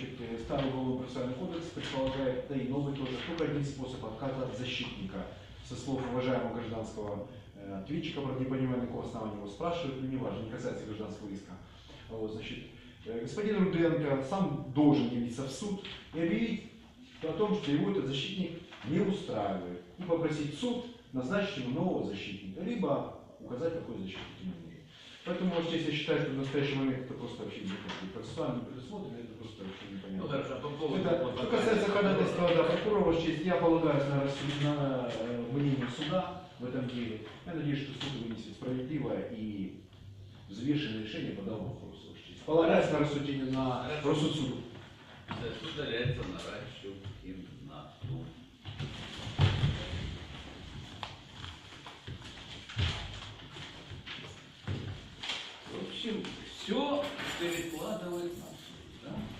Значит, э, старый уголовно-процессуальный кодекс предполагает, да и новый тоже, только один способ отказа от защитника. Со слов уважаемого гражданского э, ответчика, правда, не понимаю, на какого основания его спрашивают, но неважно, не касается гражданского иска. Вот, значит, э, господин Руденко сам должен явиться в суд и объявить о том, что его этот защитник не устраивает, и попросить суд назначить ему нового защитника, либо указать, какой защитник ему нужен. Поэтому, честь, я считаю, что в настоящий момент это просто вообще не процессуально предусмотрено, это просто Дальше, Итак, что касается ходатайства да, прокурора, честь, я полагаюсь на, на мнение суда в этом деле. Я надеюсь, что суд вынесет справедливое и взвешенное решение по данному вопросу. Полагаясь на рассуждение на рассудсуду. Суд удаляется на Ращукинату. В общем, все перекладывается на суд. Да?